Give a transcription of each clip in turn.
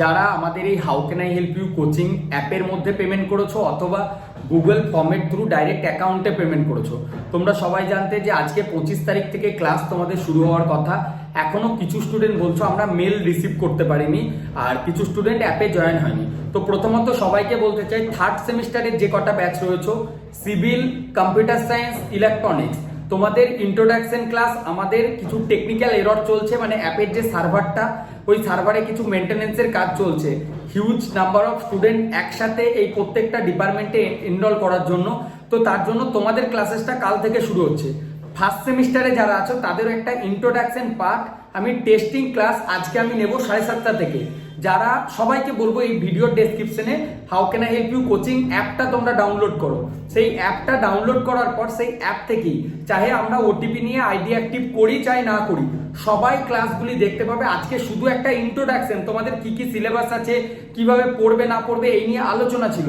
যারা আমাদের এই how can I help you coaching অ্যাপের মধ্যে পেমেন্ট করেছ অথবা গুগল ফর্মের থ্রু ডাইরেক্ট অ্যাকাউন্টে পেমেন্ট করেছ? তোমরা সবাই জানতে যে আজকে পঁচিশ তারিখ থেকে ক্লাস তোমাদের শুরু হওয়ার কথা। এখনও কিছু স্টুডেন্ট বলছো, আমরা মেল রিসিভ করতে পারিনি আর কিছু স্টুডেন্ট অ্যাপে জয়েন হয়নি। তো প্রথমত সবাইকে বলতে চাই থার্ড সেমিস্টারের যে কটা ব্যাচ রয়েছে সিভিল কম্পিউটার সায়েন্স ইলেকট্রনিক্স তোমাদের ইন্ট্রোডাকশন ক্লাস আমাদের কিছু টেকনিক্যাল এরর চলছে মানে অ্যাপের যে সার্ভারটা ওই সার্ভারে কিছু মেনটেনেন্সের কাজ চলছে। হিউজ নাম্বার অফ স্টুডেন্ট একসাথে এই প্রত্যেকটা ডিপার্টমেন্টে এনরোল করার জন্য। তো তার জন্য তোমাদের ক্লাসেসটা কাল থেকে শুরু হচ্ছে। ফার্স্ট সেমিস্টারে যারা আছো, তাদেরও একটা ইন্ট্রোডাকশন পার্ট আমি টেস্টিং ক্লাস আজকে আমি নেব সাড়ে সাতটা থেকে। যারা সবাইকে বলব এই ভিডিও ডেসক্রিপশনে how can I help you coaching অ্যাপটা তোমরা ডাউনলোড করো। সেই অ্যাপটা ডাউনলোড করার পর সেই অ্যাপ থেকেই, চাহে আমরা ওটিপি নিয়ে আইডি অ্যাক্টিভ করি, চাই না করি, সবাই ক্লাসগুলি দেখতে পাবে। আজকে শুধু একটা ইন্ট্রোডাকশন তোমাদের কি কি সিলেবাস আছে, কীভাবে পড়বে না পড়বে, এই নিয়ে আলোচনা ছিল।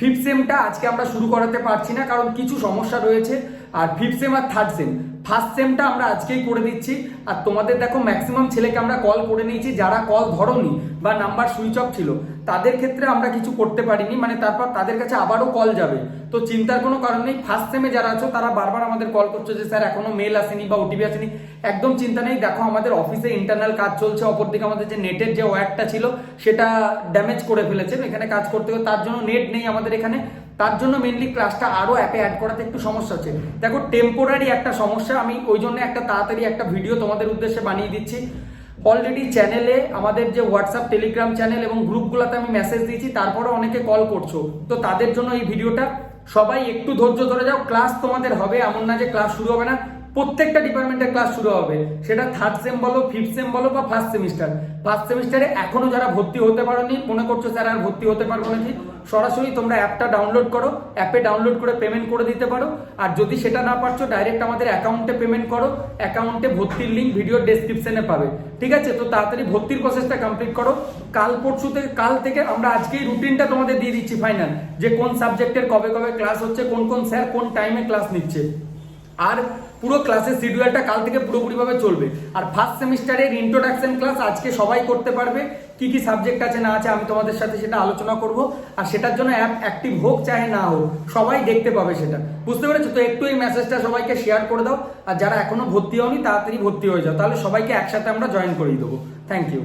ফিফথ সেমটা আজকে আমরা শুরু করাতে পারছি না, কারণ কিছু সমস্যা রয়েছে। আর ফিফথ সেম আর থার্ড সেম ফার্স্ট সেমটা আমরা আজকেই করে দিচ্ছি। আর তোমাদের দেখো ম্যাক্সিমাম ছেলেকে আমরা কল করে নিয়েছি, যারা কল ধরোনি বা নাম্বার সুইচ অফ ছিল, তাদের ক্ষেত্রে আমরা কিছু করতে পারিনি মানে তারপর তাদের কাছে আবারও কল যাবে। তো চিন্তার কোনো কারণ নেই ফার্স্ট সেমে যারা আছো, তারা বারবার আমাদের কল করছ যে, স্যার, এখনও মেল আসেনি বা ওটিপি আসেনি। একদম চিন্তা নেই, দেখো আমাদের অফিসে ইন্টারনাল কাজ চলছে, অপরদিকে আমাদের যে নেটের যে ওয়্যারটা ছিল, সেটা ড্যামেজ করে ফেলেছে। এখানে কাজ করতে তার জন্য নেট নেই আমাদের এখানে। তার জন্য মেনলি ক্লাসটা আরও অ্যাপে অ্যাড করাতে একটু সমস্যা হচ্ছে। দেখো টেম্পোরারি একটা সমস্যা, আমি ওই জন্য একটা তাড়াতাড়ি একটা ভিডিও তোমাদের উদ্দেশ্যে বানিয়ে দিচ্ছি। অলরেডি চ্যানেলে আমাদের যে হোয়াটসঅ্যাপ টেলিগ্রাম চ্যানেল এবং গ্রুপগুলোতে আমি মেসেজ দিয়েছি তারপরে অনেকে কল করছ। তো তাদের জন্য এই ভিডিওটা সবাই একটু ধৈর্য ধরে যাও ক্লাস তোমাদের হবে, এমন না যে ক্লাস শুরু হবে না। প্রত্যেকটা ডিপার্টমেন্টের ক্লাস শুরু হবে। সেটা থার্ড সেম বলো ফিফথ সেম বলো বা ফার্স্ট সেমিস্টার ফার্স্ট সেমিস্টারে এখনও যারা ভর্তি হতে পারোনি, মনে করছ স্যার আর ভর্তি হতে পারব নাকি সরাসরি তোমরা অ্যাপটা ডাউনলোড করো অ্যাপে ডাউনলোড করে পেমেন্ট করে দিতে পারো। আর যদি সেটা না পারছ ডাইরেক্ট আমাদের অ্যাকাউন্টে পেমেন্ট করো। অ্যাকাউন্টে ভর্তির লিঙ্ক ভিডিও ডেসক্রিপশনে পাবে। ঠিক আছে? তো তাড়াতাড়ি ভর্তির প্রসেসটা কমপ্লিট করো। কাল পরশু থেকে কাল থেকে আমরা আজকেই রুটিনটা তোমাদের দিয়ে দিচ্ছি ফাইনাল যে কোন সাবজেক্টের কবে কবে ক্লাস হচ্ছে, কোন কোন স্যার কোন টাইমে ক্লাস নিচ্ছে। আর পুরো ক্লাসের শিডিউলটা কাল থেকে পুরোপুরিভাবে চলবে। আর ফার্স্ট সেমিস্টারের ইন্ট্রোডাকশন ক্লাস আজকে সবাই করতে পারবে। কি কি সাবজেক্ট আছে, না আছে, আমি তোমাদের সাথে সেটা আলোচনা করব। আর সেটার জন্য অ্যাপ অ্যাক্টিভ হোক, চাহে না হোক, সবাই দেখতে পাবে সেটা। বুঝতে পেরেছ? তো একটু এই মেসেজটা সবাইকে শেয়ার করে দাও। আর যারা এখনও ভর্তি হওনি, তাড়াতাড়ি ভর্তি হয়ে যাও। তাহলে সবাইকে একসাথে আমরা জয়েন করিয়ে দেবো। Thank you